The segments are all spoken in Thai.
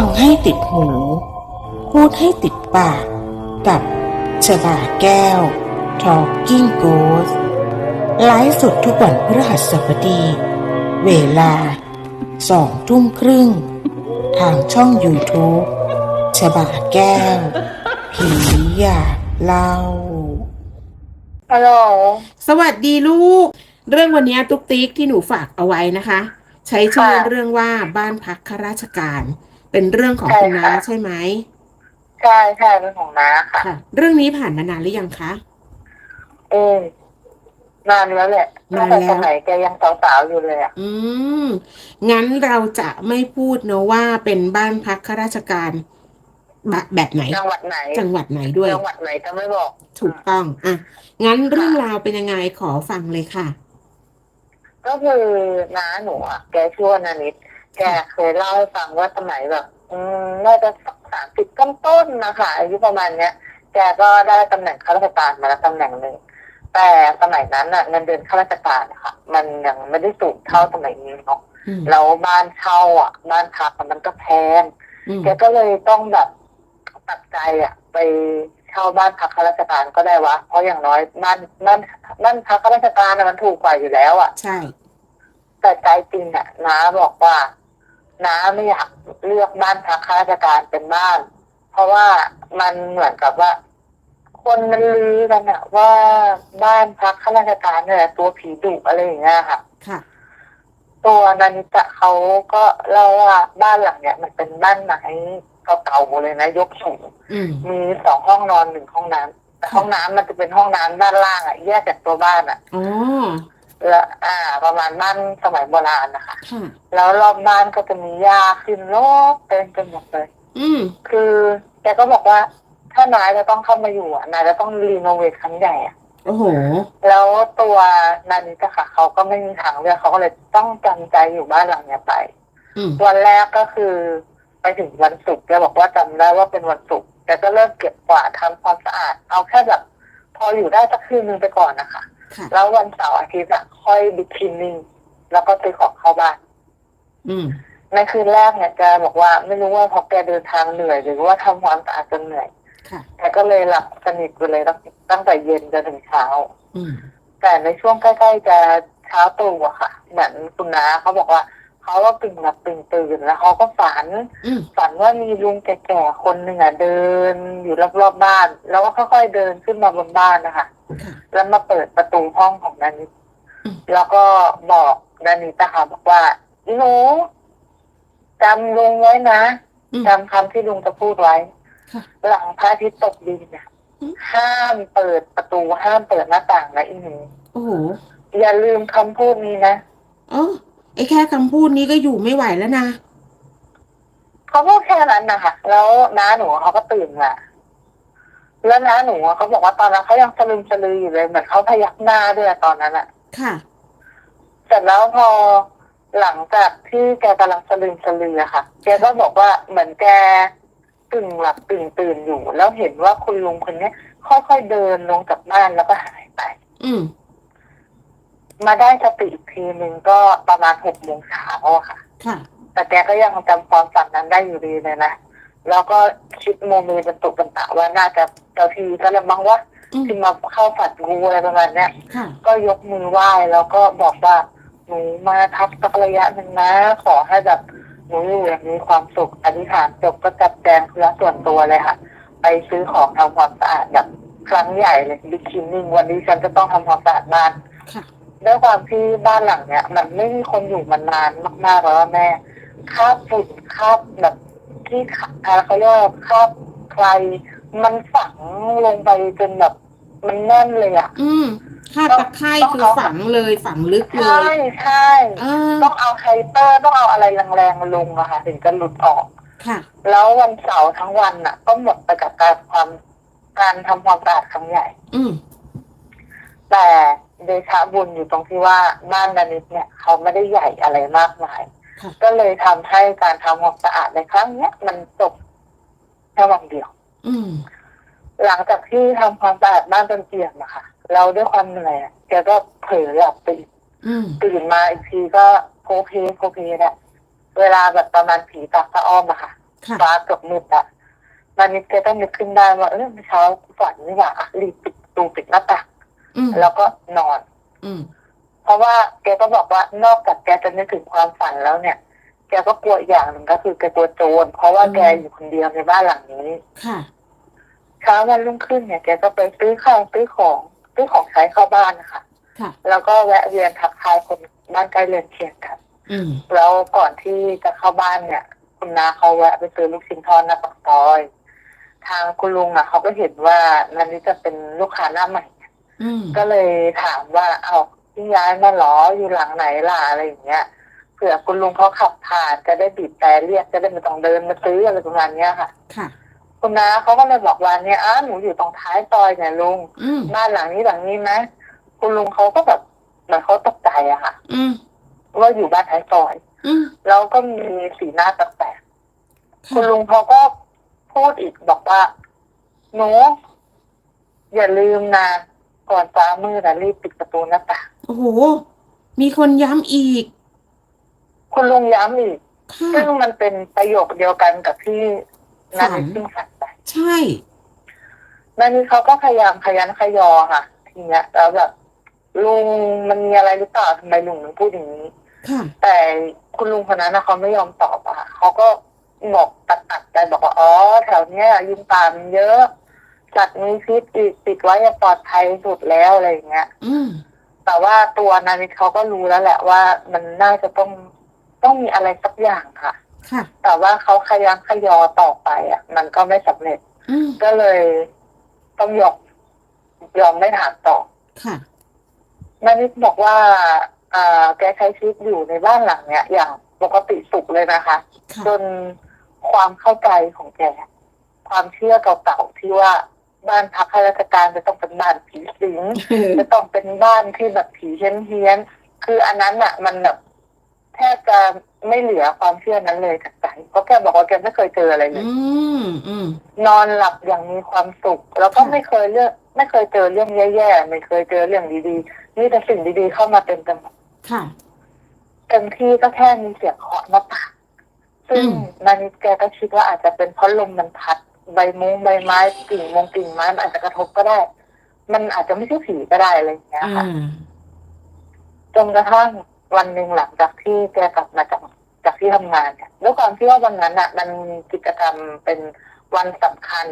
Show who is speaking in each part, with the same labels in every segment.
Speaker 1: ฟังให้ติดหู พูดให้ติดปาก กับชบาแก้ว Talking Ghost ไลฟ์สดทุกวันพฤหัสบดี เวลาสองทุ่มครึ่ง ทางช่อง YouTube ชบาแก้ว ผีอยากเล่า
Speaker 2: ฮัลโหล
Speaker 3: สวัสดีลูก เรื่องวันนี้ตุ๊กติ๊กที่หนูฝากเอาไว้นะคะ ใช้ชื่อ
Speaker 2: ค่ะ
Speaker 3: เรื่องว่าบ้านพักข้าราชการ เป็นเรื่องของ
Speaker 2: ใช่
Speaker 3: คุณน้า
Speaker 2: ค่ะ
Speaker 3: ใช่ไหม
Speaker 2: ใช่ใช่เป็นของน้าค่ะ
Speaker 3: ค่ะ เรื่องนี้ผ่านมานานหรือยังคะ
Speaker 2: เออนานแล้วแหละ
Speaker 3: นาน
Speaker 2: ตั้ง
Speaker 3: แล้
Speaker 2: แต่
Speaker 3: ว
Speaker 2: สมัยแกยังสาวๆอยู่เลยอะ
Speaker 3: อืม งั้นเราจะไม่พูดเนอะว่าเป็นบ้านพักข้าราชการแบบแบบไหน
Speaker 2: จังหวัดไหน
Speaker 3: จังหวัดไหนด้วย
Speaker 2: จังหวัดไหนจะไม่บอก
Speaker 3: ถูกต้อง อะ งั้นเรื่องราวเป็นยังไงขอฟังเลยค่ะ
Speaker 2: ก็คือน้าหนูอะ แกชื่อว่านานิด แกเคยเล่าให้ฟังว่าสมัยแบบอืมน่าจะสักสามสิบต้นๆนะคะอายุประมาณเนี้ย แกก็ได้ตำแหน่งข้าราชการมาแล้วตำแหน่งหนึ่งแต่สมัยนั้นอะเงินเดือนข้าราชการอะค่ะ มันยังไม่ได้สูงเท่าสมัยนี้เนาะ
Speaker 3: อืม
Speaker 2: แล้วบ้านเช่าอะ บ้านพักมันก็แพง
Speaker 3: อืม
Speaker 2: แกก็เลยต้องแบบตัดใจอะ ไปเช่าบ้านพักข้าราชการก็ได้วะเพราะอย่างน้อยบ้านบ้านบ้านพักข้าราชการน่ะมันถูกกว่าอยู่แล้วอะ
Speaker 3: ใช่
Speaker 2: แต่ใจจริงอะน้าบอกว่า น้าไม่อยากเลือกบ้านพักข้าราชการเป็นบ้าน เพราะว่ามันเหมือนกับว่า คนมันลือกันอะว่าบ้านพักข้าราชการเนี่ยตัวผีดุอะไรอย่างเงี้ยค่ะ
Speaker 3: ค่ะ
Speaker 2: ตัวนานิตะเขาก็เล่าว่าบ้านหลังเนี้ยมันเป็นบ้านไม้เก่าๆเลยนะยกสูง
Speaker 3: อืม
Speaker 2: มีสองห้องนอนหนึ่งห้องน้ำแต่ห้องน้ำมันจะเป็นห้องน้ำด้านล่างอะแยกจากตัวบ้านอะ
Speaker 3: อ๋อ
Speaker 2: แล้วอ่า ประมาณบ้านสมัยโบราณนะคะ
Speaker 3: ค่ะ
Speaker 2: แล้วรอบบ้านก็จะมีหญ้าขึ้นโลกเต็มไปหมดเลย
Speaker 3: อืม
Speaker 2: คือแกก็บอกว่า ถ้านายจะต้องเข้ามาอยู่อะนายจะต้องรีโนเวทครั้งใหญ่อะ
Speaker 3: โอ้โห
Speaker 2: แล้วตัวนานิตะค่ะ เขาก็ไม่มีทางเลือกเขาก็เลยต้องจำใจอยู่บ้านหลังเนี้ยไป
Speaker 3: อืม
Speaker 2: วันแรกก็คือไปถึงวันศุกร์แกบอกว่าจำได้ว่าเป็นวันศุกร์แกก็เริ่มเก็บกวาดทำความสะอาด เอาแค่แบบ พออยู่ได้สักคืนนึงไปก่อนนะคะ
Speaker 3: ค่ะ
Speaker 2: แล้ววันเสาร์อาทิตย์อะค่อยบิ๊กคลีนนิ่งแล้วก็ซื้อของเข้าบ้าน
Speaker 3: อืม
Speaker 2: ในคืนแรกเนี่ยแกบอกว่าไม่รู้ว่าเพราะแกเดินทางเหนื่อย หรือว่าทำความสะอาดจนเหนื่อย
Speaker 3: ค่ะ
Speaker 2: แกก็เลยหลับสนิทไปเลยตั้งตั้งแต่เย็นจนถึงเช้า
Speaker 3: อืม
Speaker 2: แต่ในช่วงใกล้ๆจะเช้าตรู่อะค่ะ เหมือนคุณน้าเขาบอกว่า เขาก็กึ่งหลับกึ่งตื่นแล้วเขาก็ฝัน
Speaker 3: อืม
Speaker 2: ฝันว่ามีลุงแก่ๆคนหนึ่งอะเดินอยู่รอบๆบ้าน แล้วก็ค่อยๆเดินขึ้นมาบนบ้านนะคะ
Speaker 3: ค่ะ
Speaker 2: แล้วมาเปิดประตูห้องของนานิด
Speaker 3: อืม
Speaker 2: แล้วก็บอกนานิตนะคะบอกว่าอีหนูจำลุงไว้นะ
Speaker 3: อืม
Speaker 2: จำคำที่ลุงจะพูดไว้
Speaker 3: ค่ะ
Speaker 2: หลังพระอาทิตย์ตกดินเนี่ย
Speaker 3: อืม
Speaker 2: ห้ามเปิดประตูห้ามเปิดหน้าต่างนะอีหนู
Speaker 3: โอ้โห
Speaker 2: อย่าลืมคำพูดนี้นะ
Speaker 3: เออ ไอ้แค่คำพูดนี้ก็อยู่ไม่ไหวแล้วนะ
Speaker 2: เขาพูดแค่นั้นนะคะแล้วน้าหนูเขาก็ตื่นมาแล้วน้าหนูเขาบอกว่าตอนนั้นเขายังสลึมสลืออยู่เลยเหมือนเขาพยักหน้าด้วยตอนนั้นอะ
Speaker 3: ค่ะ
Speaker 2: เสร็จแล้วพอหลังจากที่แกกำลังสลืมสลืออะค่ะ แกก็บอกว่าเหมือนแกกึ่งหลับกึ่งตื่นอยู่ แล้วเห็นว่าคุณลุงคนเนี้ยค่อยๆเดินลงจากบ้านแล้วก็หายไป
Speaker 3: อืม
Speaker 2: มาได้สติอีกทีหนึ่งก็ประมาณหกโมงเช้าอะค่ะ
Speaker 3: ค่ะ
Speaker 2: แต่แกก็ยังจำความฝันนั้นได้อยู่ดีเลยนะ แล้วก็คิดโมเมบรรตุบรรตะว่าน่าจะเจ้าทีก็เลยมั้งว่า
Speaker 3: อืม
Speaker 2: ที่มาเข้าฝันงูอะไรประมาณเนี้ย
Speaker 3: ค่ะ
Speaker 2: ก็ยกมือไหว้แล้วก็บอกว่าหนูมาทับสักระยะหนึ่งนะ ขอให้แบบหนูอยู่อย่างมีความสุขอธิษฐานจบก็จัดแจงเพื่อส่วนตัวเลยค่ะ ไปซื้อของทำความสะอาดแบบครั้งใหญ่เลยบิ๊กคินนิ่งวันนี้ฉันจะต้องทำความสะอาดบ้าน
Speaker 3: ค่ะ
Speaker 2: ด้วยความที่บ้านหลังเนี้ย มันไม่มีคนอยู่มานานมากๆแล้วอะแม่คราบฝุ่นคราบแบบที่ขาอะไรเขาเรียกว่าคราบใคร มันฝังลงไปจนแบบมันแน่นเลยอะ
Speaker 3: อืมค่าตะไคร่คือฝังเลยฝังลึกเล
Speaker 2: ใช่
Speaker 3: ย
Speaker 2: ใช่
Speaker 3: เออ
Speaker 2: ต้องเอาไฮเตอร์ต้องเอาอะไรแรงๆลงอะค่ะ ถึงจะหลุดออก
Speaker 3: ค่ะ
Speaker 2: แล้ววันเสาร์ทั้งวันน่ะก็หมดไปกับการความการทำความสะอาดครั้งใหญ่
Speaker 3: อืม
Speaker 2: แต่ เดชะบุญอยู่ตรงที่ว่าบ้านนานิดเนี่ยเขาไม่ได้ใหญ่อะไรมากมาย
Speaker 3: ค่ะ
Speaker 2: ก็เลยทำให้การทำความสะอาดในครั้งเนี้ยมันจบแค่วันเดียว
Speaker 3: อืม
Speaker 2: หลังจากที่ทำความสะอาดบ้านจนเกลี่ยมอะค่ะ เราด้วยความเหนื่อยอะแกก็เผลอหลับไปอีก
Speaker 3: อืม
Speaker 2: ตื่นมาอีกทีก็โพเพโพเพแหละเวลาแบบประมาณผีตากตะอ้อมอะค่ะ
Speaker 3: ค่ะ
Speaker 2: ฟ้าเกือบมืดอะนานิดแกก็นึกขึ้นได้ว่าเออเมื่อเช้าฝันนี่หว่าอะรีบปิดประตูปิดหน้าต่าง
Speaker 3: อืม
Speaker 2: แล้วก็นอน
Speaker 3: อืม
Speaker 2: เพราะว่าแกก็บอกว่านอกจากแกจะนึกถึงความฝันแล้วเนี่ย แกก็กลัวอีกอย่างหนึ่งก็คือแกกลัวโจรเพราะว่าแกอยู่คนเดียวในบ้านหลังนี้
Speaker 3: ค่ะ
Speaker 2: เช้าวันรุ่งขึ้นเนี่ยแกก็ไปซื้อข้าวซื้อของซื้อของใช้เข้าบ้านนะคะ
Speaker 3: ค่ะ
Speaker 2: แล้วก็แวะเวียนทักทายคนบ้านใกล้เรือนเคียงกัน
Speaker 3: อืม
Speaker 2: แล้วก่อนที่จะเข้าบ้านเนี่ย คุณนาเขาแวะไปซื้อลูกชิ้นทอดหน้าปากซอย ทางคุณลุงอะเขาก็เห็นว่านันนี้จะเป็นลูกค้าหน้าใหม่
Speaker 3: อืม
Speaker 2: ก็เลยถามว่าเอาพี่ย้ายมาเหรออยู่หลังไหนล่ะอะไรอย่างเงี้ยเผื่อคุณลุงเขาขับผ่านจะได้บีบแต่เรียกจะได้ไม่ต้องเดินมาซื้ออะไรประมาณเนี้ยค่ะ
Speaker 3: ค่ะ
Speaker 2: คุณน้าเขาก็เลยบอกว่าเนี่ยอ้าหนูอยู่ตรงท้ายซอยเนี่ยลุง
Speaker 3: อืม
Speaker 2: บ้านหลังนี้หลังนี้ไหมคุณลุงเขาก็แบบเหมือนเขาตกใจอะค่ะ
Speaker 3: อืม
Speaker 2: ว่าอยู่บ้านท้ายซอย
Speaker 3: อืม
Speaker 2: แล้วก็มีสีหน้าแปลกๆคุณ
Speaker 3: ค่ะ
Speaker 2: ลุงเขาก็พูดอีกบอกว่าหนูอย่าลืมนะ ก่อนฟ้ามืดนะรีบปิดประตูหน้าต่าง
Speaker 3: โอ้โห มีคนย้ำอีก
Speaker 2: คุณลุงย้ำอีก
Speaker 3: ค่ะ
Speaker 2: ซึ่งมันเป็นประโยคเดียวกันกับที่นัน
Speaker 3: ฝัน
Speaker 2: ซึ่งฝันไป
Speaker 3: ใช่
Speaker 2: นันนี้เขาก็พยายามขยันขยอค่ะ ทีเนี้ยแล้วแบบลุงมันมีอะไรหรือเปล่าทำไมลุงถึงพูดอย่างนี้
Speaker 3: ค่ะ
Speaker 2: แต่คุณลุงคนนั้นนะเขาไม่ยอมตอบอะค่ะเขาก็บอกตัดตัดๆใจบอกว่าอ๋อแถวเนี้ยยุงป่ามันเยอะ สัตว์มีพิษอีกติดไว้อย่างปลอดภัยสุดแล้วอะไรอย่างเงี้ย
Speaker 3: อืม
Speaker 2: แต่ว่าตัวนานิดเขาก็รู้แล้วแหละว่ามันน่าจะต้องต้องมีอะไรสักอย่างค่ะ
Speaker 3: ค่ะ
Speaker 2: แต่ว่าเขาขยันขยอต่อไปอะ มันก็ไม่สำเร็จ
Speaker 3: อืม
Speaker 2: ก็เลยต้องยอมยอมไม่ถามต่อ
Speaker 3: ค่ะ
Speaker 2: นานิดบอกว่าอ่าแกใช้ชีวิตอยู่ในบ้านหลังเนี้ยอย่างปกติสุขเลยนะคะ
Speaker 3: ค่ะ
Speaker 2: จนความเข้าใจของแก ความเชื่อเก่าๆที่ว่า บ้านพักข้าราชการจะต้องเป็นบ้านผีสิงจะต้องเป็นบ้านที่แบบผีเฮี้ยนๆคืออันนั้นอะมันแบบแทบจะไม่เหลือความเชื่อนั้นเลยจากใจเพราะแกบอกว่าแกไม่เคยเจออะไรเลย
Speaker 3: อืมอืม
Speaker 2: นอนหลับอย่างมีความสุข แล้วก็
Speaker 3: ค่ะ
Speaker 2: ไม่เคยเรื่องไม่เคยเจอเรื่องแย่ๆไม่เคยเจอเรื่องดีๆนี่แต่สิ่งดีๆเข้ามาเต็มกันหมด
Speaker 3: ค่ะ
Speaker 2: เต็มที่ก็แค่มีเสียงเคาะหน้าต่างซึ่ง
Speaker 3: อืม
Speaker 2: นานิดแกก็คิดว่าอาจจะเป็นเพราะลมมันพัด ใบมุ้งใบไม้กิ่งมงกิ่งไม้มันอาจจะกระทบก็ได้ มันอาจจะไม่ใช่ผีก็ได้อะไรอย่างเงี้ย
Speaker 3: อ่า
Speaker 2: ค่ะ จนกระทั่งวันหนึ่งหลังจากที่แกกลับมาจากจากที่ทำงานเนี่ยด้วยความที่ว่าวันนั้นอะ มันมีกิจกรรมเป็นวันสำคัญ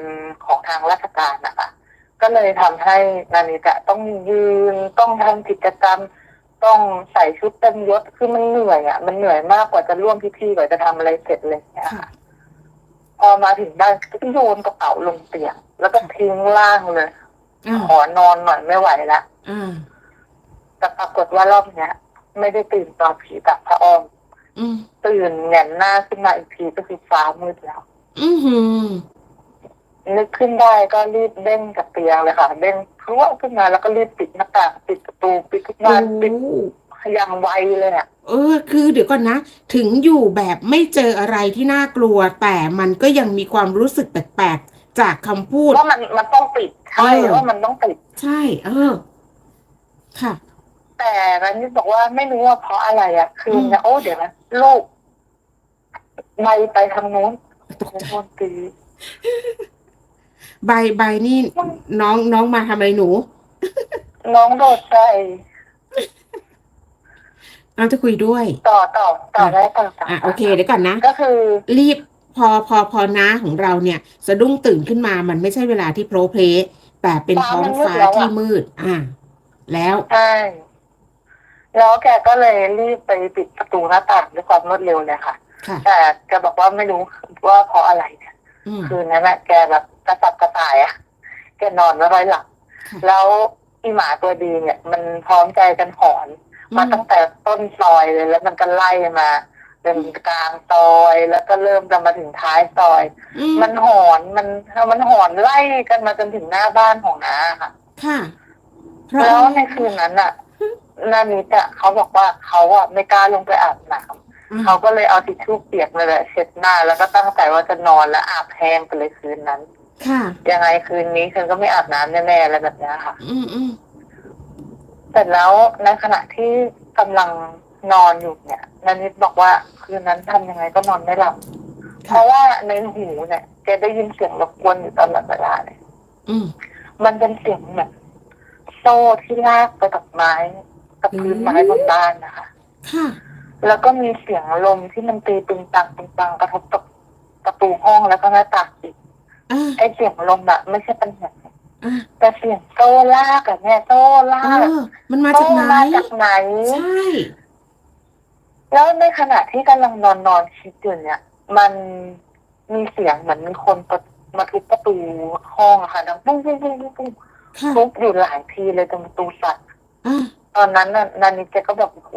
Speaker 2: ของทางราชการนะคะก็เลยทำให้นานิตะต้องยืนต้องทำกิจกรรม ต้องใส่ชุดเต็มยศคือมันเหนื่อยอะ มันเหนื่อยมากกว่าจะร่วมพิธีกว่าจะทำอะไรเสร็จเลยเนี่ย
Speaker 3: ค่ะ
Speaker 2: ค่ะ พอมาถึงบ้านก็โยนกระเป๋าลงเตียง แล้วก็ทิ้งล่างเลย
Speaker 3: อ่า
Speaker 2: ขอนอนหน่อยไม่ไหวละ
Speaker 3: อ่า
Speaker 2: แต่ปรากฏว่ารอบเนี้ย ไม่ได้ตื่นตอนผีกับพระอ้อม
Speaker 3: อืม
Speaker 2: ตื่นแหงนหน้าขึ้นมาอีกทีก็คือฟ้ามืดแล้ว
Speaker 3: อือหือ
Speaker 2: นึกขึ้นได้ก็รีบเด้งกับเตียงเลยค่ะเด้งพรวดขึ้นมาแล้วก็รีบปิดหน้าต่างปิดประตูปิดทุกบานปิด
Speaker 3: โอ้
Speaker 2: อย่างไวเลยอะ
Speaker 3: เออ คือเดี๋ยวก่อนนะ ถึงอยู่แบบไม่เจออะไรที่น่ากลัว แต่มันก็ยังมีความรู้สึกแปลกๆจากคำพูด
Speaker 2: ว่ามันมันต้องปิดใช่
Speaker 3: เออ
Speaker 2: ว่ามันต้องปิด
Speaker 3: ใช่ เออ ค่ะ
Speaker 2: แต่รันนี่บอกว่าไม่รู้ว่าเพราะอะไรอะคือเนี่ยโอ้เดี๋ยวนะลูกไม่ไปทางนู้น
Speaker 3: ตกใจ
Speaker 2: โดนตี
Speaker 3: ใบใบนี่ น้องน้องมาทำอะไรหนู
Speaker 2: น้องโดดใจ
Speaker 3: น้องจะคุยด้วย
Speaker 2: ต่อต่อต่อได้ต่อต่อ
Speaker 3: อะโอเคเดี๋ยวก่อนนะ
Speaker 2: ก็คือ
Speaker 3: รีบพอพอพอน้าของเราเนี่ย สะดุ้งตื่นขึ้นมามันไม่ใช่เวลาที่โพลเพลแต่เป็นท้องฟ้าที่มืด อ่าแล้ว
Speaker 2: ใช่แล้วแกก็เลยรีบไปปิดประตูหน้าต่างด้วยความรวดเร็วเลยค่ะ
Speaker 3: ค่ะ
Speaker 2: แต่แกบอกว่าไม่รู้ว่าเพราะอะไรเนี่ย
Speaker 3: อืม
Speaker 2: คืนนั้นแหละแกแบบกระสับกระส่ายอะแกนอนไม่ค่อยหลับ
Speaker 3: ค่ะ
Speaker 2: แล้วอีหมาตัวดีเนี่ย มันพร้อมใจกันหอน มาตั้งแต่ต้นซอยเลยแล้วมันก็ไล่มาเป็นกลางซอยแล้วก็เริ่มจะมาถึงท้ายซอย
Speaker 3: อืม
Speaker 2: มันหอนมันมันหอนไล่กันมาจนถึงหน้าบ้านของน้าค่ะ
Speaker 3: ค่ะเพราะ
Speaker 2: แล้วในคืนนั้นอะนานิตอะเขาบอกว่าเขาอะไม่กล้าลงไปอาบน้ำ
Speaker 3: อืม
Speaker 2: เขาก็เลยเอาทิชชู่เปียกมาเลยเช็ดหน้า แล้วก็ตั้งใจว่าจะนอนแล้วอาบแห้งไปเลยคืนนั้น
Speaker 3: ค่ะ
Speaker 2: ยังไงคืนนี้ฉันก็ไม่อาบน้ำแน่ๆอะไรแบบเนี้ยค่ะ
Speaker 3: อืมอืม
Speaker 2: เสร็จแล้วในขณะที่กำลังนอนอยู่เนี่ยนานิดบอกว่าคืนนั้นทำยังไงก็นอนไม่หลับ เพราะว่าในหูเนี่ยแกได้ยินเสียงรบกวนอยู่ตลอดเวลาเลย
Speaker 3: อืม
Speaker 2: มันเป็นเสียงแบบโซ่ที่ลากไปกับไม้กับพื้นไม้บนบ้านนะคะ
Speaker 3: ค่ะ
Speaker 2: แล้วก็มีเสียงลมที่มันตีตึงตังตึงตังกระทบกับประตูห้องแล้วก็หน้าต่างอีก
Speaker 3: อ่า
Speaker 2: ไอเสียงลมอะไม่ใช่ปัญหา
Speaker 3: อ่า
Speaker 2: แต่เสียงโซ่ลากอะเนี่ยโซ่ลา
Speaker 3: เอกอมันมาจากไหน
Speaker 2: โซ่มาจากไหน
Speaker 3: ใช่
Speaker 2: แล้วในขณะที่กำลังนอนนอนคิดอยู่เนี่ย มันมีเสียงเหมือนมีคนประมาทุบประตูห้องอะค่ะดังปุ้งปุ้งปุ้งปุ้งปุ้ง
Speaker 3: ค่ะ
Speaker 2: ทุบอยู่หลายทีเลยจนประตูสั่น
Speaker 3: อ่า
Speaker 2: ตอนนั้นน่ะนานิเจก็แบบโอ้โห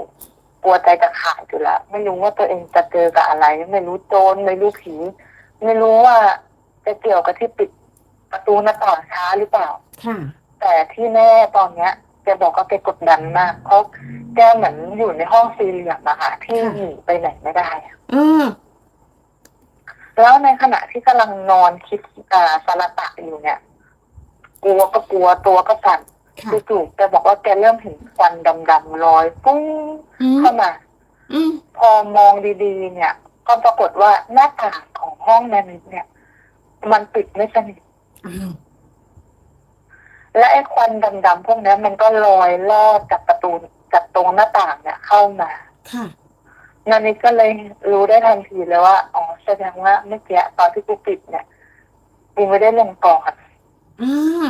Speaker 2: กลัวใจจะขาดอยู่แล้วไม่รู้ว่าตัวเองจะเจอกับอะไร ไม่รู้โจรไม่รู้ผี ไม่รู้ว่าจะเกี่ยวกับที่ปิด ประตูหน้าต่างช้าหรือเปล่า
Speaker 3: ค่ะ
Speaker 2: แต่ที่แน่ตอนเนี้ยแกบอกว่าแกกดดันมากเพราะแกเหมือนอยู่ในห้องสี่เหลี่ยมอะค่ะที่
Speaker 3: ค่ะ
Speaker 2: หนีไปไหนไม่ได้อะ
Speaker 3: เออ
Speaker 2: แล้วในขณะที่กำลังนอนคิดอ่าสารตะอยู่เนี่ย กลัวก็กลัวตัวก็สั่น
Speaker 3: ค่ะ
Speaker 2: จู่ๆแกบอกว่าแกเริ่มเห็นควันดำๆลอยปุ้ง
Speaker 3: อืม
Speaker 2: เข้ามา
Speaker 3: อืม
Speaker 2: พอมองดีๆ เนี่ย ก็ปรากฏว่าหน้าต่างของห้องนานิดเนี่ย มันปิดไม่สนิท
Speaker 3: อ้าว
Speaker 2: และไอ้ควันดำๆพวกนี้มันก็ลอยลอดจากประตูจากตรงหน้าต่างเนี่ยเข้ามา
Speaker 3: ค่ะ
Speaker 2: นานิดก็เลยรู้ได้ทันทีเลยว่าอ๋อแสดงว่าเมื่อกี้ตอนที่กูปิดเนี่ยกูไม่ได้ลงก่อน
Speaker 3: อ่า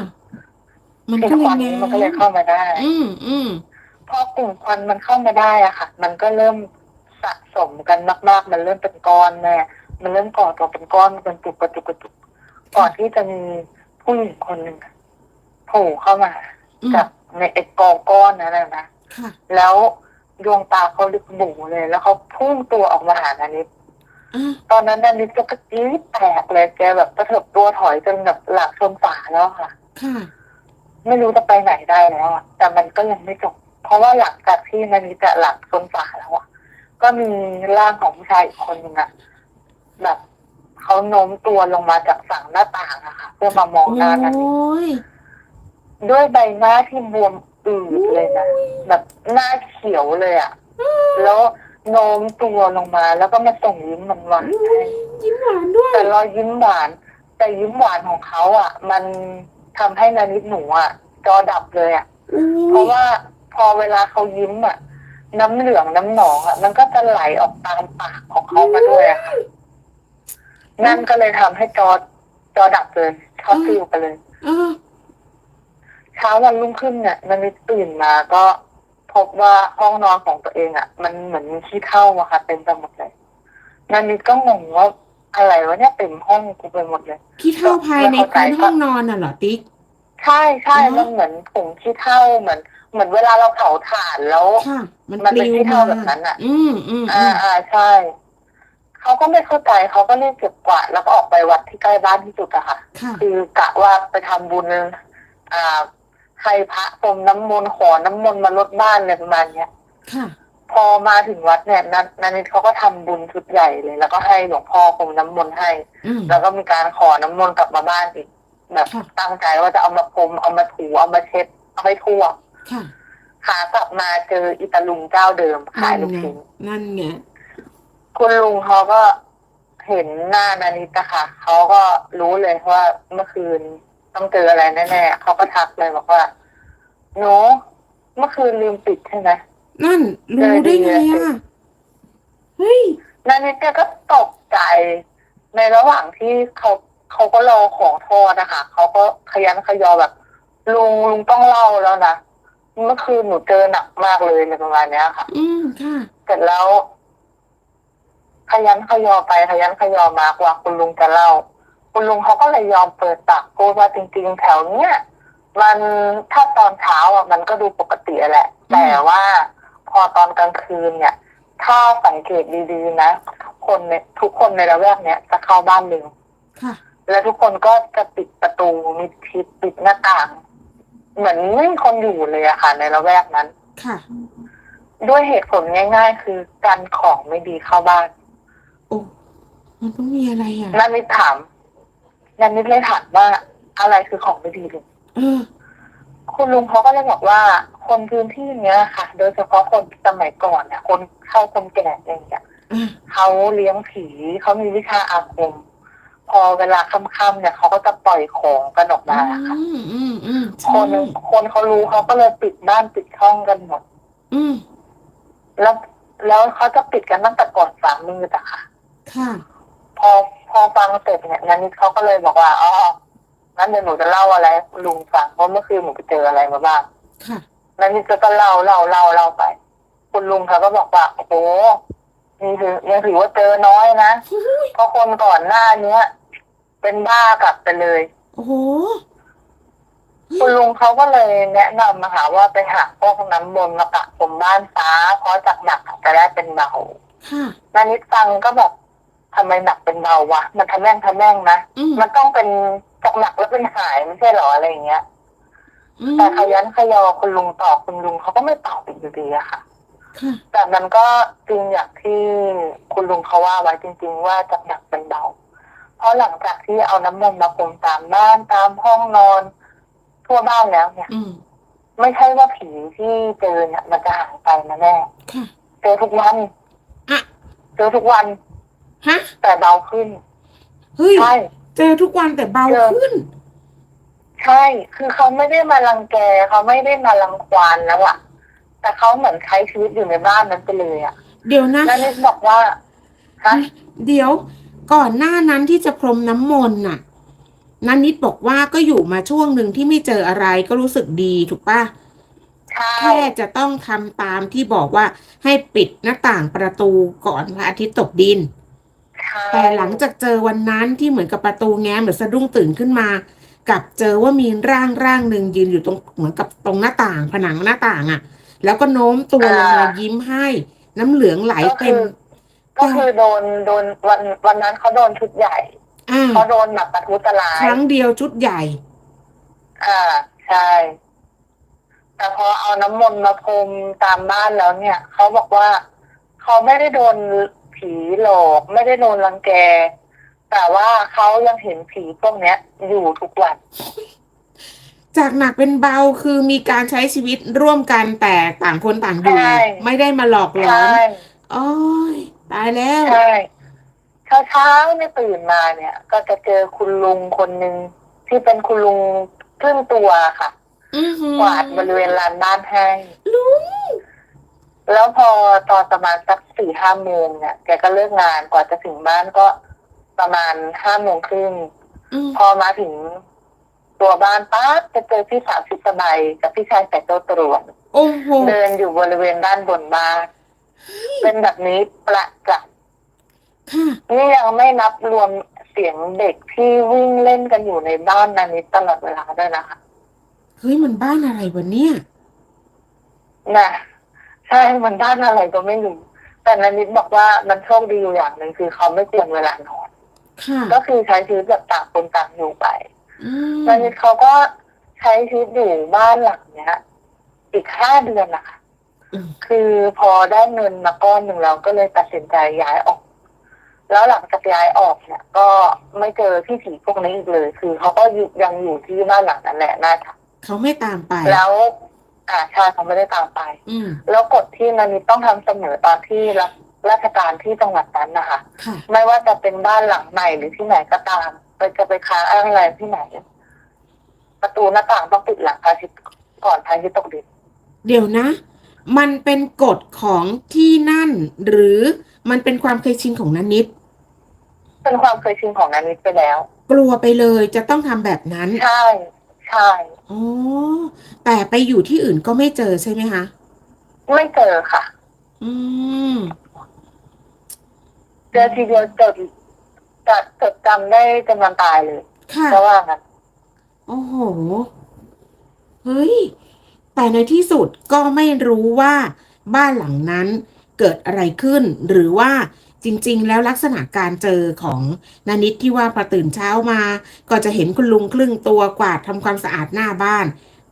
Speaker 3: มัน
Speaker 2: ก
Speaker 3: ก็
Speaker 2: ลิ่น
Speaker 3: เล
Speaker 2: ค
Speaker 3: ย
Speaker 2: วัน
Speaker 3: แง้
Speaker 2: นี้มันก็เลยเข้ามาได้
Speaker 3: อืมอืม
Speaker 2: พอกลุ่มควันมันเข้ามาได้อะค่ะ มันก็เริ่มสะสมกันมาก ๆ มันเริ่มเป็นก้อนแน่มันเริ่มก่อตัวเป็นก้อนเป็นจุกกระจุกกระจุก ก่อนที่จะมีผู้หญิงคนหนึ่งอะโผล่เข้ามา
Speaker 3: อืม
Speaker 2: จากในไอ้กองก้อนนั้นนะนะ
Speaker 3: ค่ะ
Speaker 2: แล้วดวงตาเขาลึกบูเลย แล้วเขาพุ่งตัวออกมาหานานิด
Speaker 3: อ่า
Speaker 2: ตอนนั้นนานิดก็กรี๊ดแตกเลยแกแบบกระเถิบตัวถอยจนแบบหลักชนฝาแล้วค่ะ
Speaker 3: ค่ะ
Speaker 2: ไม่รู้จะไปไหนได้แล้วอะแต่มันก็ยังไม่จบ เพราะว่าหลังจากที่นานิดจะหลักชนฝาแล้วอะก็มีร่างของผู้ชายอีกคนหนึ่งอะแบบ เขาโน้มตัวลงมาจากฝั่งหน้าต่างอะค่ะเพื่อมามองหน้านานิด
Speaker 3: โอ้ย
Speaker 2: ด้วยใบหน้าที่บวมอืดเลยนะแบบหน้าเขียวเลยอะแล้วโน้มตัวลงมา แล้วก็มาส่งยิ้มมันหวานๆให้
Speaker 3: ยิ้มหวานด้วย
Speaker 2: แต่รอยยิ้มหวาน แต่ยิ้มหวานของเขาอะมันทำให้นานิดหนูอะจอดับเลยอะ
Speaker 3: อุ้
Speaker 2: เพราะ
Speaker 3: ย
Speaker 2: ว่าพอเวลาเขายิ้มอะน้ำเหลืองน้ำหนองอะมันก็จะไหลออกตามปากของเขามาด้วยอะค่ะ นั่นก็เลยทำให้จอจอดับเลยช็อตฟิวไปเลย
Speaker 3: เออ
Speaker 2: เช้าวันรุ่งขึ้นเนี่ยมันมีตื่นมาก็พบว่าห้องนอนของตัวเองอะมันเหมือนมีขี้เท่าอะค่ะเต็มไปหมดเลยนันนิดก็งงว่าอะไรวะเนี่ยเต็มห้องกูไปหมดเลย
Speaker 3: ขี้เท่าภายในพื้นห้องนอนน่ะเหรอติ๊ก
Speaker 2: ใช่ใช่
Speaker 3: อ๋อ
Speaker 2: มันเหมือนผงขี้เท่าเหมือน เหมือนเวลาเราเผาถ่านแล้ว
Speaker 3: ค่ะ มัน
Speaker 2: มัน
Speaker 3: ป
Speaker 2: เป็น
Speaker 3: ลิว
Speaker 2: ขี้
Speaker 3: มา
Speaker 2: เท่าแบบนั้นอะ
Speaker 3: อืมอืมอื
Speaker 2: อ่ามอ่าใช่ เขาก็ไม่เข้าใจเขาก็รีบเก็บกวาดแล้วก็ออกไปวัดที่ใกล้บ้านที่สุดอะค่ะ
Speaker 3: ค่ะ
Speaker 2: คือกะว่าไปทำบุญอ่าให้พระพรมน้ำมนต์ขอน้ำมนต์มาลดบ้านอะไรประมาณเนี้ย
Speaker 3: ค่ะ
Speaker 2: พอมาถึงวัดเนี่ยนันนันนิดเขาก็ทำบุญชุดใหญ่เลย แล้วก็ให้หลวงพ่อพรมน้ำมนต์ให้
Speaker 3: อืม
Speaker 2: แล้วก็มีการขอน้ำมนต์กลับมาบ้านอีกแบบ
Speaker 3: ค่ะ
Speaker 2: ตั้งใจว่าจะเอามาพรมเอามาถูเอามาเช็ดเอาไปทั่ว
Speaker 3: ค่ะ
Speaker 2: ขากลับมาเจออิตาลุงเจ้าเดิมขายลูก
Speaker 3: ไง
Speaker 2: ชิ้น
Speaker 3: นั่นไง
Speaker 2: คุณลุงเขาก็เห็นหน้านานิตอะค่ะเขาก็รู้เลยว่าเมื่อคืนต้องเจออะไรแน่ๆเขาก็ทักเลยบอกว่าหนูเมื่อคืนลืมปิดใช่ไหม
Speaker 3: นั่นรู้ได้ไงอะเฮ้ย
Speaker 2: นานิตแกก็ตกใจ ในระหว่างที่เขาเขาก็รอของทอดนะคะเขาก็ขยันขยอแบบ ลุงลุงต้องเล่าแล้วนะเมื่อคืนหนูเจอหนักมากเลยอะไรประมาณเนี้ยค่ะ
Speaker 3: อืมค่ะ
Speaker 2: เสร็จแล้ว ขยันขยอไปขยันขยอมากว่าคุณลุงจะเล่า คุณลุงเขาก็เลยยอมเปิดปากพูดว่าจริง ๆ แถวเนี้ยมันถ้าตอนเช้าอะมันก็ดูปกติแหละ
Speaker 3: อืม
Speaker 2: แต่ว่าพอตอนกลางคืนเนี่ย ถ้าสังเกตดีๆนะทุกคนในทุกคนในละแวกเนี้ยจะเข้าบ้านเร็ว
Speaker 3: ค่ะ
Speaker 2: และทุกคนก็จะปิดประตูมิดชิดปิดหน้าต่าง เหมือนไม่มีคนอยู่เลยอะค่ะ ในละแวกนั้น
Speaker 3: ค่ะ
Speaker 2: ด้วยเหตุผลง่าย ๆ คือการของไม่ดีเข้าบ้าน
Speaker 3: โอ้มันต้องมีอะไรอะ
Speaker 2: นันนิดถามนันนิดเลยถามว่าอะไรคือของไม่ดีลุง
Speaker 3: เออ
Speaker 2: คุณลุงเขาก็เลยบอกว่า คนพื้นที่เนี้ยค่ะ โดยเฉพาะคนสมัยก่อนเนี่ยคนเข้าคนแก่เองเนี่ย
Speaker 3: อ่า
Speaker 2: เขาเลี้ยงผีเขามีวิชาอาคม พอเวลาค่ำๆเนี่ยเขาก็จะปล่อยของกันออกมาค่ะ
Speaker 3: อืมอืมอืม
Speaker 2: ค
Speaker 3: ใช่
Speaker 2: นคนเขารู้เขาก็เลยปิดบ้านปิดช่องกันหมด
Speaker 3: อืม
Speaker 2: แล้วแล้วเขาจะปิดกันตั้งแต่ก่อนสามมืดอะค่ะ
Speaker 3: ค่ะ
Speaker 2: พอพอฟังเสร็จเนี่ยนันนิดเขาก็เลยบอกว่าอ๋องั้นเดี๋ยวหนูจะเล่าอะไรให้คุณลุงฟังว่าเมื่อคืนหนูไปเจออะไรมาบ้าง
Speaker 3: ค่ะ
Speaker 2: นันนิดก็ก็เล่าเล่าเล่าเล่าไป คุณลุงเขาก็บอกว่าโอ้โหนี่คือยังถือว่าเจอน้อยนะเพราะคนก่อนหน้าเนี้ย เป็นบ้ากลับไปเลย
Speaker 3: โอ้โห
Speaker 2: คุณลุงเขาก็เลยแนะนำมาหาว่าไปหาพวกน้ำมนต์มาปะพรมบ้านฟ้าเพราะจากหนักจะได้เป็นเบา
Speaker 3: ค่ะ
Speaker 2: นานิดฟังก็แบบ ทำไมหนักเป็นเบาวะ มันทะแม่งทะแม่งนะ
Speaker 3: อืม
Speaker 2: มันต้องเป็นจากหนักแล้วเป็นหายไม่ใช่เหรออะไรอย่างเงี้ย
Speaker 3: อืม
Speaker 2: แต่ขยันขยอคุณลุงตอบคุณลุงเขาก็ไม่ตอบอีกอยู่ดีอะค่ะ
Speaker 3: ค่ะ
Speaker 2: แต่มันก็จริงอย่างที่คุณลุงเขาว่าไว้จริง ๆ ว่าจากหนักเป็นเบา เพราะหลังจากที่เอาน้ำมนต์มาพรมตามบ้านตามห้องนอน ทั่วบ้านแล้วเนี่ย
Speaker 3: อืม
Speaker 2: ไม่ใช่ว่าผีที่เจอเนี่ยมันจะหายไปนะแม่
Speaker 3: ค่ะ
Speaker 2: เจอทุกวัน
Speaker 3: อะ
Speaker 2: เจอทุกวัน
Speaker 3: ฮะ
Speaker 2: แต่เบาขึ้น
Speaker 3: เฮ้ย
Speaker 2: ใช่
Speaker 3: เจอทุกวันแต่เบา
Speaker 2: เจอ
Speaker 3: ขึ้น
Speaker 2: ใช่ คือเขาไม่ได้มารังแกเขาไม่ได้มารังควานแล้วอะแต่เขาเหมือนใช้ชีวิตอยู่ในบ้านนั้นไปเลยอะ
Speaker 3: เดี๋ยวนะ
Speaker 2: แล้วนิดบอกว่าฮะ
Speaker 3: เดี๋ยวก่อนหน้านั้นที่จะพรมน้ำมนต์น่ะนันนิดบอกว่าก็อยู่มาช่วงหนึ่งที่ไม่เจออะไรก็รู้สึกดีถูกปะ
Speaker 2: ใช่
Speaker 3: แค่จะต้องทำตามที่บอกว่าให้ปิดหน้าต่างประตูก่อนพระอาทิตย์ตกดิน
Speaker 2: ใช่
Speaker 3: แต่หลังจากเจอวันนั้นที่เหมือนกับประตูแง้มหรือสะดุ้งตื่นขึ้นมา กับเจอว่ามีร่างร่างหนึ่งยืนอยู่ตรงเหมือนกับตรงหน้าต่างผนังหน้าต่างอะ่ะ แล้วก็โน้มตัวลงมายิ้มให้ น้ำเหลืองไหลเต็ม
Speaker 2: ก็คือโดนโดนวันวันนั้นเขาโดนชุดใหญ่
Speaker 3: อ่า
Speaker 2: เขาโดนแบบปะทุตลาย
Speaker 3: ครั้งเดียวชุดใหญ่
Speaker 2: อ่าใช่แต่พอเอาน้ำมนต์มาพรมตามบ้านแล้วเนี่ยเขาบอกว่าเขาไม่ได้โดน ผีหลอกไม่ได้โดนรังแก แต่ว่าเขายังเห็นผีพวกเนี้ย อยู่ทุกวัน
Speaker 3: จากหนักเป็นเบาคือมีการใช้ชีวิตร่วมกันแต่ต่างคนต่างอยู่
Speaker 2: ใช่
Speaker 3: ไม่ได้มาหลอกหลอ
Speaker 2: ใช่
Speaker 3: นโอ้ยตายแล้ว
Speaker 2: ใช่เช้าเช้าๆเนี่ยตื่นมาเนี่ย ก็จะเจอคุณลุงคนหนึ่งที่เป็นคุณลุงครึ่งตัวค่ะ
Speaker 3: อื้อหือก
Speaker 2: วาดบริเวณลานบ้านให้
Speaker 3: ลุง
Speaker 2: แล้วพอตอนประมาณสักสี่ห้าโมงเนี่ยแกก็เลิกงานกว่าจะถึงบ้านก็ประมาณห้าโมงครึ่ง
Speaker 3: อืม
Speaker 2: พอมาถึงตัวบ้านปั๊บจะเจอพี่สาวชุดสบายกับพี่ชายใส่โต๊ะตรวจ
Speaker 3: โอ้โห
Speaker 2: เดินอยู่บริเวณด้านบนบ้านเป็นแบบนี้ประจักษ์
Speaker 3: ค่ะ
Speaker 2: นี่ยังไม่นับรวมเสียงเด็กที่วิ่งเล่นกันอยู่ในบ้านนานิดตลอดเวลาด้วยนะคะ
Speaker 3: เฮ้ยมันบ้านอะไรวะเนี่ย
Speaker 2: นะ ใช่มันด้านอะไรก็ไม่รู้แต่นานิดบอกว่ามันโชคดีอยู่อย่างหนึ่งคือเขาไม่เปลี่ยนเวลานอน
Speaker 3: ค่ะ
Speaker 2: ก็คือใช้ชีวิตแบบต่างคนต่างอยู่ไป
Speaker 3: อืม
Speaker 2: นานิดเขาก็ใช้ชีวิตอยู่บ้านหลังเนี้ย อีกห้าเดือนนะคะ
Speaker 3: อืม
Speaker 2: คือพอได้เงินมาก้อนหนึ่งแล้วก็เลยตัดสินใจย้ายออก แล้วหลังจากย้ายออกเนี่ย ก็ไม่เจอพี่ผีพวกนี้อีกเลย คือเขาก็อยู่ยังอยู่ที่บ้านหลังนั้นแหละน่าจะ
Speaker 3: เขาไม่ตามไป
Speaker 2: แล้ว อ่าใช่เขาไม่ได้ตามไป
Speaker 3: อืม
Speaker 2: แล้วกฎที่นานิดต้องทำเสมอตอนที่รับราชการที่จังหวัดนั้นนะคะ
Speaker 3: ค่ะ
Speaker 2: ไม่ว่าจะเป็นบ้านหลังใหม่หรือที่ไหนก็ตาม ไปจะไปค้างอ้างอะไรที่ไหน ประตูหน้าต่างต้องปิดหลังพระอาทิตย์ก่อนพระอาทิตย์ตกดิน
Speaker 3: เดี๋ยวนะ มันเป็นกฎของที่นั่น หรือมันเป็นความเคยชินของนันนิด
Speaker 2: เป็นความเคยชินของนานิดไปแล้ว
Speaker 3: กลัวไปเลยจะต้องทำแบบนั้น
Speaker 2: ใช่ ใช่
Speaker 3: อ๋อแต่ไปอยู่ที่อื่นก็ไม่เจอใช่ไหมคะ
Speaker 2: ไม่เจอค่ะ
Speaker 3: อืม
Speaker 2: เจอทีเดียวจดจดจดจำได้จนวันตายเลย
Speaker 3: ค่ะ
Speaker 2: เพราะว่างั้น
Speaker 3: โอ้โห เฮ้ย แต่ในที่สุดก็ไม่รู้ว่าบ้านหลังนั้นเกิดอะไรขึ้น หรือว่า จริง ๆ แล้วลักษณะการเจอของนานิดที่ว่าพอตื่นเช้ามา ก็จะเห็นคุณลุงครึ่งตัวกวาดทำความสะอาดหน้าบ้าน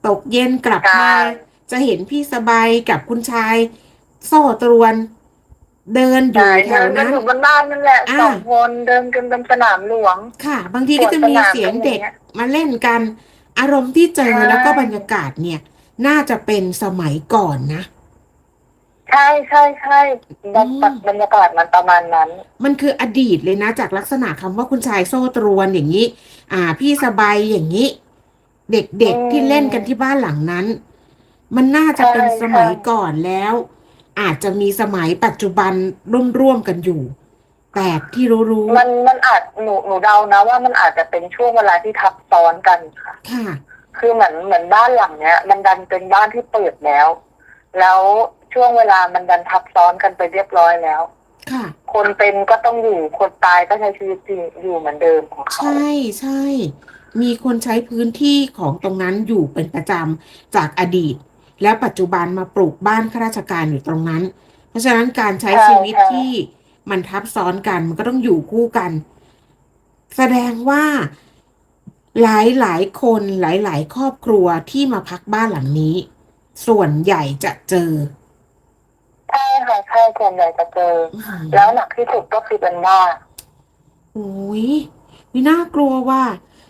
Speaker 3: ตกเย็นกลับมาจะเห็นพี่สบายกับคุณชาย โซ่ตรวน เดินอยู่
Speaker 2: ใช่
Speaker 3: แถ
Speaker 2: เดิ
Speaker 3: วน
Speaker 2: กัน
Speaker 3: นั้น
Speaker 2: อยู่บนบ้านนั่นแหละ
Speaker 3: อ่า
Speaker 2: สองคนเดินกันเป็นสนามหลวง
Speaker 3: ค่ะ บางทีก็จะมีเสียงเด็กมาเล่นกัน อารมณ์ที่เจอ
Speaker 2: ใช่
Speaker 3: แล้วก็บรรยากาศเนี่ย น่าจะเป็นสมัยก่อนนะ
Speaker 2: ใช่ใช่ใช่บรร
Speaker 3: อืม
Speaker 2: บรรยากาศมันประมาณนั้น
Speaker 3: มันคืออดีตเลยนะ จากลักษณะคำว่าคุณชายโซ่ตรวนอย่างนี้ อ่า พี่สบายอย่างนี้ เด็ก
Speaker 2: อืม
Speaker 3: ๆที่เล่นกันที่บ้านหลังนั้น มันน่าจะเป็น
Speaker 2: ใช่
Speaker 3: สมัย
Speaker 2: ใช่
Speaker 3: ก่อนแล้ว อาจจะมีสมัยปัจจุบันร่วมๆกันอยู่ แต่ที่รู้
Speaker 2: มันมันอาจหนูหนูเดานะ ว่ามันอาจจะเป็นช่วงเวลาที่ทับซ้อนกันค่ะ
Speaker 3: ๆค่ะ
Speaker 2: คือเหมือนเหมือนบ้านหลังเนี้ย มันดันเป็นบ้านที่เปิดแล้ว แล้ว ช่วงเวลามันดันทับซ้อนกันไปเรียบร้อยแล้ว
Speaker 3: ค่ะ
Speaker 2: คนเป็นก็ต้องอยู่ คนตายก็ใช้ชีวิตอยู่เหมือนเดิมของเขา
Speaker 3: ใช่ใช่ มีคนใช้พื้นที่ของตรงนั้นอยู่เป็นประจำจากอดีต แล้วปัจจุบันมาปลูกบ้านข้าราชการอยู่ตรงนั้น เพราะฉะนั้นการใช้ชีวิตที่มันทับซ้อนกัน มันก็ต้องอยู่คู่กัน แสดงว่าหลายหลายๆคนหลายหลายๆครอบครัวที่มาพักบ้านหลังนี้ ส่วนใหญ่จะเจอ
Speaker 2: ใช่ค่ะใช่ส่วนใหญ่จะเจอ
Speaker 3: อื้อหือ
Speaker 2: แล้วหนักที่สุดก็คือเป็นว่า
Speaker 3: โอ้ยวิน่ากลัวว่า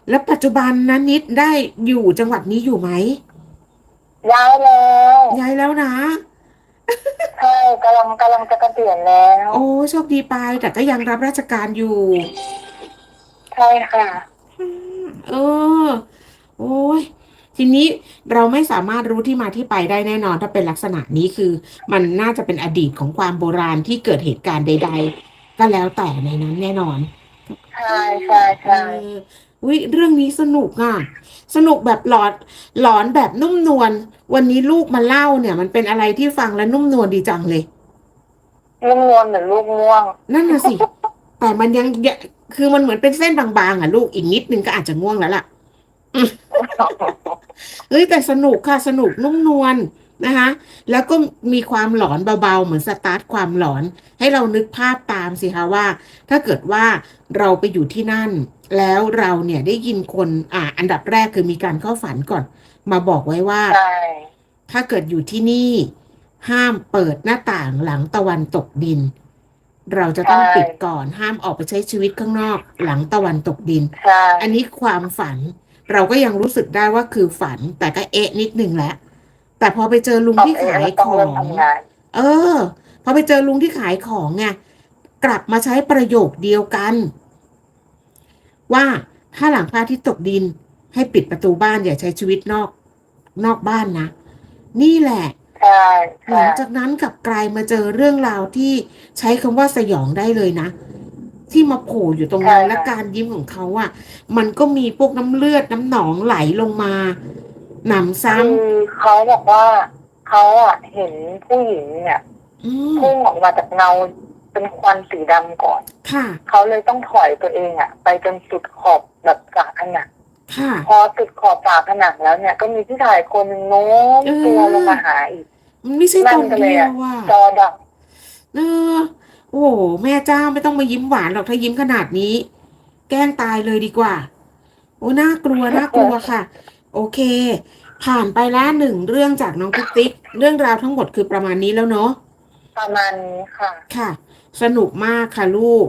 Speaker 3: แล้วปัจจุบันนั้นนิดได้อยู่จังหวัดนี้อยู่ไหม
Speaker 2: ย้ายแล้ว
Speaker 3: ย้ายแล้วนะ
Speaker 2: ใช่กำลังกำลังจะเกษียณแล้ว
Speaker 3: โอ้โชคดีไป แต่ก็ยังรับราชการอยู่
Speaker 2: ใช่ค่ะ
Speaker 3: เออ โอ้ย ทีนี้เราไม่สามารถรู้ที่มาที่ไปได้แน่นอน ถ้าเป็นลักษณะนี้คือ มันน่าจะเป็นอดีตของความโบราณที่เกิดเหตุการณ์ใด ๆ ก็แล้วแต่ในนั้นแน่นอน
Speaker 2: ใช่ใช่
Speaker 3: เอ
Speaker 2: ใช่
Speaker 3: อวิเรื่องนี้สนุกอะ สนุกแบบหลอนหลอนแบบนุ่มนวลวันนี้ลูกมาเล่าเนี่ย มันเป็นอะไรที่ฟังแล้วนุ่มนวลดีจังเลย
Speaker 2: นุ่มนวลเหมือนลูกง่วง
Speaker 3: นั่นน่ะสิ แต่มันยังยังคือมันเหมือนเป็นเส้นบางๆอะลูกอีกนิดนึงก็อาจจะง่วงแล้วล่ะ เอ้ยแต่สนุกค่ะ สนุกนุ่มนวลนะคะ แล้วก็มีความหลอนเบาๆ เหมือนสตาร์ทความหลอน ให้เรานึกภาพตามสิคะว่า ถ้าเกิดว่าเราไปอยู่ที่นั่น แล้วเราเนี่ยได้ยินคนอ่า อันดับแรกคือมีการเข้าฝันก่อน มาบอกไว้ว่า
Speaker 2: ใช่
Speaker 3: ถ้าเกิดอยู่ที่นี่ห้ามเปิดหน้าต่างหลังตะวันตกดิน เราจะต้องปิดก่อนห้ามออกไปใช้ชีวิตข้างนอก หลังตะวันตกดิน
Speaker 2: ใช่
Speaker 3: อันนี้ความฝัน เราก็ยังรู้สึกได้ว่าคือฝัน แต่ก็เอะนิดนึงแล้วแต่พอไปเจอลุง
Speaker 2: ตอบ
Speaker 3: ที่
Speaker 2: เอง
Speaker 3: ขาย
Speaker 2: แล้วต้
Speaker 3: ข
Speaker 2: อง
Speaker 3: อ
Speaker 2: เริ่ม
Speaker 3: ง
Speaker 2: ทำงาน
Speaker 3: เออ พอไปเจอลุงที่ขายของไงกลับมาใช้ประโยคเดียวกัน ว่าถ้าหลังพระอาทิตย์ตกดิน ให้ปิดประตูบ้านอย่าใช้ชีวิตนอกนอกบ้านนะ นี่แหละ
Speaker 2: ใช่
Speaker 3: หลั
Speaker 2: ใช่
Speaker 3: งจากนั้นกลับกลายมาเจอเรื่องราวที่ใช้คำว่าสยองได้เลยนะ ที่มาโผล่อยู่ตรงนั้น และการยิ้มของเขาอะ มันก็มีพวกน้ำเลือดน้ำหนองไหลลงมาหนำซ้
Speaker 2: คือเขาบอกว่าเขาอะเห็นผู้หญิงเนี่ยำ
Speaker 3: อืม
Speaker 2: พุ่งออกมาจากเงาเป็นควันสีดำก่อน
Speaker 3: ค่ะ
Speaker 2: เขาเลยต้องถอยตัวเองอะ ไปจนสุดขอบแบบฝาผนัง
Speaker 3: ค่ะ
Speaker 2: พอสุดขอบฝาผนังแล้วเนี่ย ก็มีผู้ชายคนหนึ่งโน้มตัวลงมาหาอีก
Speaker 3: มันไม่ใช่ต
Speaker 2: นั่
Speaker 3: น
Speaker 2: นกันเล
Speaker 3: เดี
Speaker 2: ย
Speaker 3: ย
Speaker 2: อะ
Speaker 3: วอะ
Speaker 2: จอดับ
Speaker 3: เออ โอ้โหแม่เจ้าไม่ต้องมายิ้มหวานหรอกถ้ายิ้มขนาดนี้ แกล้งตายเลยดีกว่า โอ้น่ากลัวน่ากลัวค่ะ โอเค ผ่านไปแล้วหนึ่งเรื่องจากน้องปุ๊กติ๊ก เรื่องราวทั้งหมดคือประมาณนี้แล้วเนาะ
Speaker 2: ประมาณนี้ค่ะ
Speaker 3: ค่ะ สนุกมากค่ะลูก